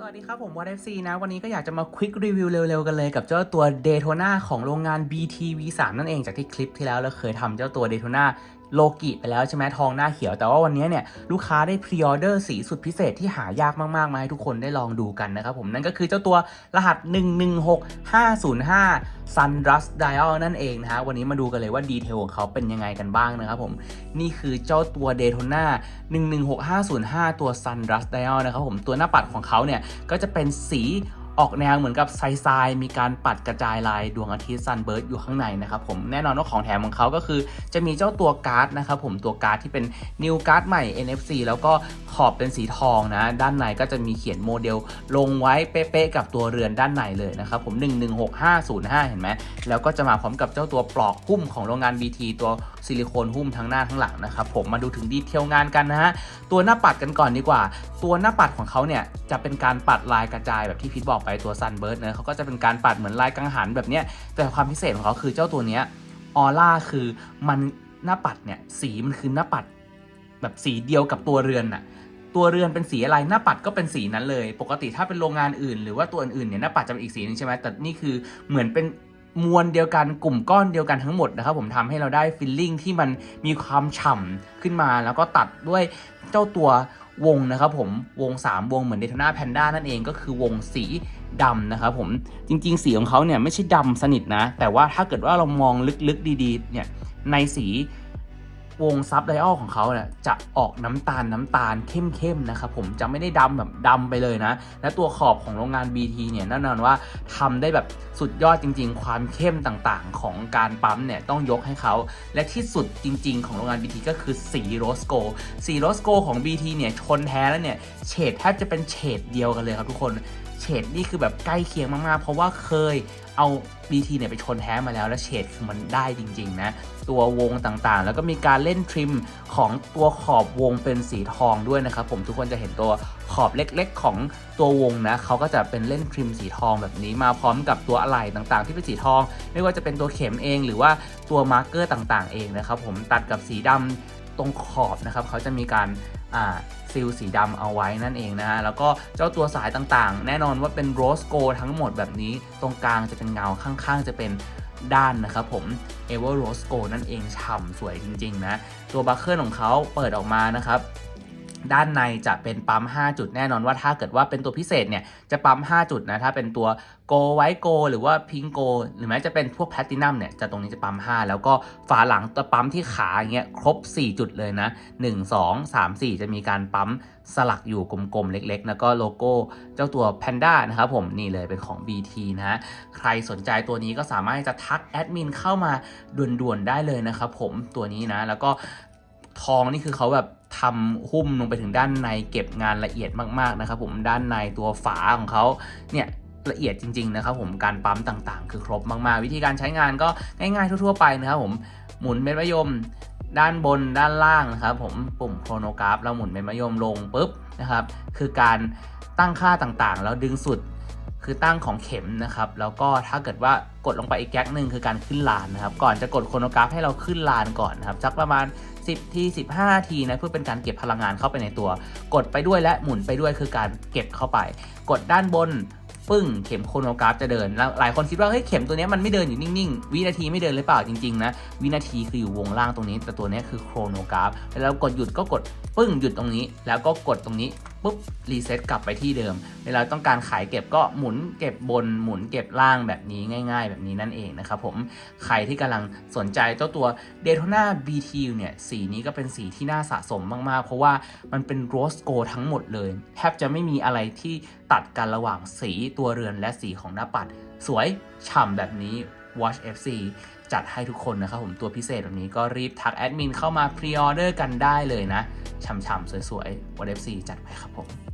สวัสดีครับ ผม What FC นะ วันนี้ก็อยากจะมาควิกรีวิวเร็ว ๆ กันเลยกับเจ้าตัว Daytona ของโรงงาน BTV3 นั่นเองจากที่คลิปที่แล้วเราเคยทำเจ้าตัว Daytona โลกิไปแล้วใช่ไหมทองหน้าเขียว แต่ว่าวันนี้เนี่ยลูกค้าได้พรีออเดอร์สีสุดพิเศษที่หายากมาก ๆ มาให้ทุกคนได้ลองดูกันนะครับผมนั่นก็คือเจ้าตัวรหัส 116505 Sunrust Dial นั่นเองนะฮะวันนี้มาดูกันเลยว่าดีเทลของเขาเป็นยังไงกันบ้างนะครับผมนี่คือเจ้าตัว Daytona 116505 ตัว Sunrust Dial นะครับผมตัวหน้าปัดของเขาเนี่ยก็จะเป็นสี ออกแนวเหมือนกับไซไซมีการปัดกระจายลายดวงอาทิตย์ซันเบิร์ดอยู่ข้างในนะครับผมแน่นอนว่าของแถมของเขาก็คือ จะมีเจ้าตัวการ์ดนะครับผมตัวการ์ดที่เป็นนิวการ์ดใหม่ NFC แล้วก็ขอบเป็นสีทองนะด้านในก็จะมีเขียนโมเดลลงไว้เป๊ะๆกับตัวเรือนด้านในเลยนะครับผม 116505 เห็นไหมแล้วก็จะมาพร้อมกับเจ้าตัวปลอกหุ้มของโรงงาน BT ตัวซิลิโคนหุ้มทั้งหน้าทั้งหลังนะครับผมมาดูถึงดีเทลงานกันนะฮะตัวหน้าปัดกันก่อนดีกว่า ตัวหน้าปัดของเขาเนี่ยจะเป็นการปัดลายกระจายแบบที่พิทบอกไปตัวซันเบิร์ดเนะเขาก็จะเป็นการปัดเหมือนลายกังหันแบบเนี้ยแต่ความพิเศษของเขาคือเจ้าตัวเนี้ยออร่าคือมันหน้าปัดเนี่ยสีมันคือหน้าปัด แบบสีเดียวกับตัวเรือนน่ะตัวเรือนเป็นสีอะไรหน้าปัดก็เป็นสีนั้นเลย ปกติถ้าเป็นโรงงานอื่น หรือว่าตัวอื่นๆเนี่ยหน้าปัดจะเป็นอีกสีนึงใช่ไหมแต่นี่คือเหมือนเป็นมวลเดียวกันกลุ่มก้อนเดียวกันทั้งหมดนะครับผมทำให้เราได้ฟิลลิ่งที่มันมีความฉ่ำขึ้นมาแล้วก็ตัดด้วยเจ้าตัว วงนะครับผมวง 3 วงเหมือนเดทนาแพนด้านั่นเองก็คือวงสีดำนะครับผมจริง ๆ สีของเขาเนี่ยไม่ใช่ดำสนิทนะ แต่ว่าถ้าเกิดว่าเรามองลึกๆดีๆเนี่ยในสีวงซับไดออลของเขาเนี่ยจะออกน้ำตาลน้ำตาลเข้มๆนะครับผมจะไม่ได้ดำแบบดำไปเลยนะ และตัวขอบของโรงงาน BT เนี่ยแน่นอนว่าทำได้แบบ สุดยอดจริง ๆ ความเข้มต่างๆ ของการปั๊มเนี่ยต้องยกให้เขา และที่สุดจริง ๆ ของโรงงาน BT ก็คือสีโรสโกสีโรสโกของ BT เนี่ยชนแท้แล้วเนี่ยเฉดแทบจะเป็นเฉดเดียวกันเลยครับทุกคน เฉดนี่คือแบบใกล้เคียงมากๆ เพราะว่าเคยเอา BT เนี่ยไปชนแท้มาแล้ว และเฉดคือมันได้จริงๆนะ ตัววงต่างๆ แล้วก็มีการเล่นทริมของตัวขอบวงเป็นสีทองด้วยนะครับ ผมทุกคนจะเห็นตัวขอบเล็กๆของตัววงนะเขาก็จะเป็นเล่นทริมสีทองแบบนี้มาพร้อมกับตัวอะไหล่ต่างๆ ที่เป็นสีทอง ไม่ว่าจะเป็นตัวเข็มเอง หรือว่าตัวมาร์กเกอร์ต่างๆ เองนะครับผมตัดกับสีดำตรงขอบนะครับเขาจะมีการ ซิลสีดำเอาไว้นั่นเองนะฮะ แล้วก็เจ้าตัวสายต่างๆ แน่นอนว่าเป็นโรสโกทั้งหมดแบบนี้ ตรงกลางจะเป็นเงาข้างๆ จะเป็นด้านนะครับผมเอเวอร์โรสโกนั่นเองฉ่ำสวยจริงๆนะ ตัวบัคเกิลของเขาเปิดออกมานะครับ ด้านในจะเป็นปั๊ม 5 จุดแน่นอนว่าถ้าเกิดว่าเป็นตัวพิเศษเนี่ยจะปั๊ม 5 จุดนะถ้าเป็นตัว Go White Go หรือว่า Pink Go หรือแม้จะเป็นพวก Platinum เนี่ยจะตรงนี้จะปั๊ม 5 แล้วก็ฝาหลังตัวปั๊มที่ขาอย่างเงี้ยครบ 4 จุดเลยนะ 1 2 3 4 จะมีการปั๊มสลักอยู่กลมๆ เล็กๆ แล้วก็โลโก้เจ้าตัว Panda นะครับผมนี่เลยเป็นของ BT นะ ใครสนใจตัวนี้ก็สามารถจะทักแอดมินเข้ามาด่วนๆ ได้เลยนะครับผมตัวนี้นะ แล้วก็ ทองนี่คือเขาแบบทำหุ้มลงไปถึงด้านในเก็บงานละเอียดมากๆนะครับผมด้านในตัวฝาของเขาเนี่ยละเอียดจริง ๆ นะครับผมการปั๊มต่างๆ คือครบมาก ๆ วิธีการใช้งานก็ง่าย ๆ ทั่ว ๆ ไปนะครับผมหมุนเม็ดมะยมด้านบนด้านล่างนะครับผมปุ่มโครโนกราฟเราหมุนเม็ดมะยมลงปุ๊บนะครับคือการตั้งค่าต่างๆ แล้วดึงสุด คือตั้งของเข็มนะครับ แล้วก็ถ้าเกิดว่ากดลงไปอีกแก๊กหนึ่งคือการขึ้นลานนะครับ ก่อนจะกดโครโนกราฟให้เราขึ้นลานก่อนนะครับสักประมาณ 10 ที 15 ทีนะเพื่อเป็นการเก็บพลังงานเข้าไปในตัว กดไปด้วยและหมุนไปด้วยคือการเก็บเข้าไป กดด้านบนปึ้งเข็มโครโนกราฟจะเดินแล้วหลายคนคิดว่าเฮ้ยเข็มตัวนี้มันไม่เดินอยู่นิ่งๆ วินาทีไม่เดินเลยเปล่าจริงๆนะวินาทีคืออยู่วงล่างตรงนี้ แต่ตัวนี้คือโครโนกราฟแล้วกดหยุดก็กดปึ้งหยุดตรงนี้ แล้วก็กดตรงนี้ ปุ๊บรีเซ็ตกลับไปที่เดิม เวลาต้องการขายเก็บก็หมุนเก็บบนหมุนเก็บล่างแบบนี้ง่าย ๆ แบบนี้นั่นเองนะครับผมใครที่กำลังสนใจเจ้าตัว Daytona BT เนี่ยสีนี้ก็เป็นสีที่น่าสะสมมากๆ เพราะว่ามันเป็นโรสโกทั้งหมดเลยแทบจะไม่มีอะไรที่ตัดกันระหว่างสีตัวเรือนและสีของหน้าปัด สวยฉ่ำแบบนี้ Watch FC จัดให้ทุกคนนะครับผมตัวพิเศษแบบนี้ก็รีบทักแอดมินเข้ามาพรีออเดอร์กันได้เลยนะ ฉ่ำๆสวยๆวอลเลฟซีจัดไปครับผม